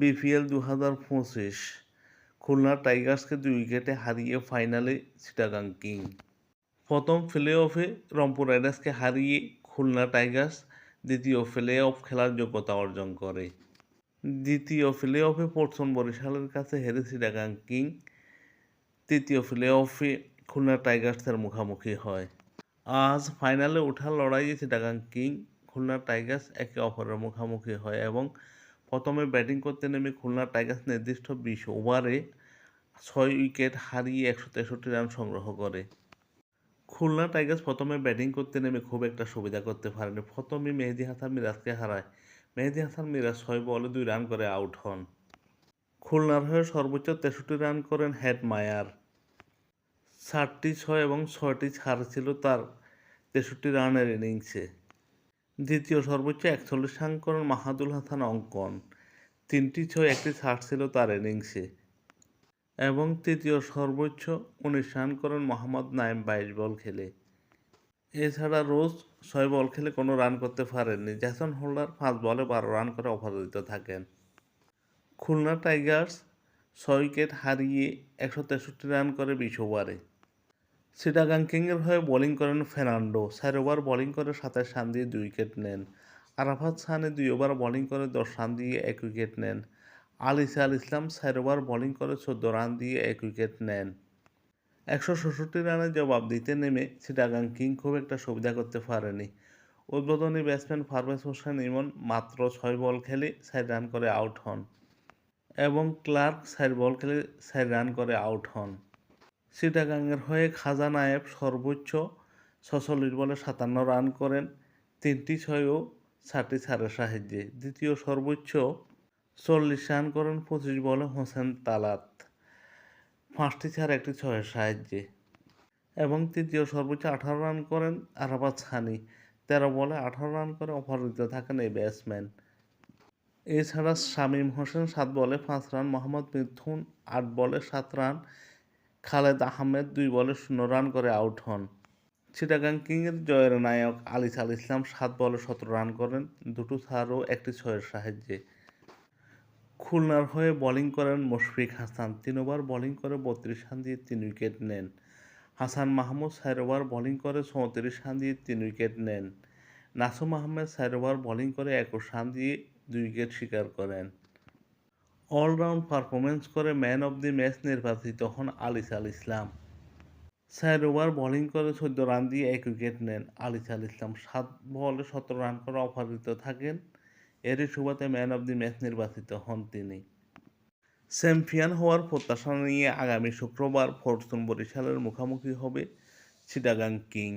BPL দু হাজার পঁচিশ, খুলনা টাইগার্সকে দুই উইকেটে হারিয়ে ফাইনালে চিটাগাং কিং। প্রথম প্লে অফে রংপুর রাইডার্সকে হারিয়ে খুলনা টাইগার্স দ্বিতীয় প্লে অফ খেলার যোগ্যতা অর্জন করে। দ্বিতীয় প্লে অফে পর্টন বরিশালের কাছে হেরে চিটাগাং কিং, তৃতীয় প্লে অফে খুলনা টাইগার্সের মুখোমুখি হয়। আজ ফাইনালে ওঠার লড়াইয়ে চিটাগাং কিং, খুলনা টাইগার্স একে অপরের মুখোমুখি হয় এবং প্রথমে ব্যাটিং করতে নেমে খুলনা টাইগার্স নির্দিষ্ট বিশ ওভারে ছয় উইকেট হারিয়ে একশো তেষট্টি রান সংগ্রহ করে। খুলনা টাইগার্স প্রথমে ব্যাটিং করতে নেমে খুব একটা সুবিধা করতে পারেনি। প্রথমে মেহেদি হাসান মিরাজকে হারায়। মেহেদি হাসান মিরাজ ছয় বলে দুই রান করে আউট হন। খুলনার হয়ে সর্বোচ্চ তেষট্টি রান করেন হেড মায়ার। ষাটটি ছয় এবং ছয়টি ছাড় ছিল তার তেষট্টি রানের ইনিংসে। দ্বিতীয় সর্বোচ্চ একচল্লিশ করেন মাহাদুল হাসান অঙ্কন। তিনটি ছয়, একটি ছাড় ছিল তার ইনিংসে। এবং তৃতীয় সর্বোচ্চ উনিশ রান করেন মোহাম্মদ নাইম বাইশ বল খেলে। এছাড়া রোজ ছয় বল খেলে কোনো রান করতে পারেননি। জ্যাসন হোল্ডার পাঁচ বলে বারো রান করে অপরাজিত থাকেন। খুলনা টাইগার্স ছয় উইকেট হারিয়ে একশো তেষট্টি রান করে বিশ ওভারে। সিটাগাং কিংয়ের হয়ে বোলিং করেন ফের্নান্ডো। চার ওভার বোলিং করে সাতাশ রান দিয়ে দুই উইকেট নেন। আরাফাত সানে দুই ওভার বোলিং করে দশ রান দিয়ে এক উইকেট নেন। আলিসা আল ইসলাম চার ওভার বোলিং করে চোদ্দ রান দিয়ে এক উইকেট নেন। একশো ষষট্টি রানের জবাব দিতে নেমে সিটাগাং কিং খুব একটা সুবিধা করতে পারেনি। উদ্বোধনী ব্যাটসম্যান পারভেজ হোসেন ইমন মাত্র ছয় বল খেলে চার রান করে আউট হন এবং ক্লার্ক চার বল খেলে চার রান করে আউট হন। সিটাগাংয়ের হয়ে খাজা নায়েব সর্বোচ্চ ছচল্লিশ বলে সাতান্ন রান করেন। তিনটি ছয় ও চারটি ছাড়ের সাহায্যে। দ্বিতীয় সর্বোচ্চ চল্লিশ রান করেন পঁচিশ বলে হোসেন তালাত। পাঁচটি ছাড় একটি ছয়ের সাহায্যে। এবং তৃতীয় সর্বোচ্চ আঠারো রান করেন আরাবাত সানি তেরো বলে আঠারো রান করে অপরাজিত থাকেন এই ব্যাটসম্যান। এছাড়া শামীম হোসেন সাত বলে পাঁচ রান, মোহাম্মদ মিথুন আট বলে সাত রান খালেদ আহমেদ দুই বলে শূন্য রান করে আউট হন। চিটাগাং কিংয়ের জয়ের নায়ক আলিস আল ইসলাম সাত বলে সতেরো রান করেন, দুটো ছাড় ও একটি ছয়ের সাহায্যে। খুলনার হয়ে বোলিং করেন মুশফিক হাসান তিন ওভার বোলিং করে বত্রিশ রান দিয়ে তিন উইকেট নেন। হাসান মাহমুদ চার ওভার বোলিং করে চৌত্রিশ রান দিয়ে তিন উইকেট নেন। নাসুম আহমেদ চার ওভার বোলিং করে একুশ রান দিয়ে দুই উইকেট শিকার করেন। অলরাউন্ড পারফরমেন্স করে ম্যান অব দি ম্যাচ নির্বাচিত হন আলিস আল ইসলাম। চার ওভার বোলিং করে চোদ্দ রান দিয়ে এক উইকেট নেন। আলিস আল ইসলাম সাত বলে সতেরো রান করে অপরাজিত থাকেন। এরই সুবাদে ম্যান অব দি ম্যাচ নির্বাচিত হন তিনি। চ্যাম্পিয়ন হওয়ার প্রত্যাশা নিয়ে আগামী শুক্রবার ফরচুন বরিশালের মুখোমুখি হবে চিটাগাং কিং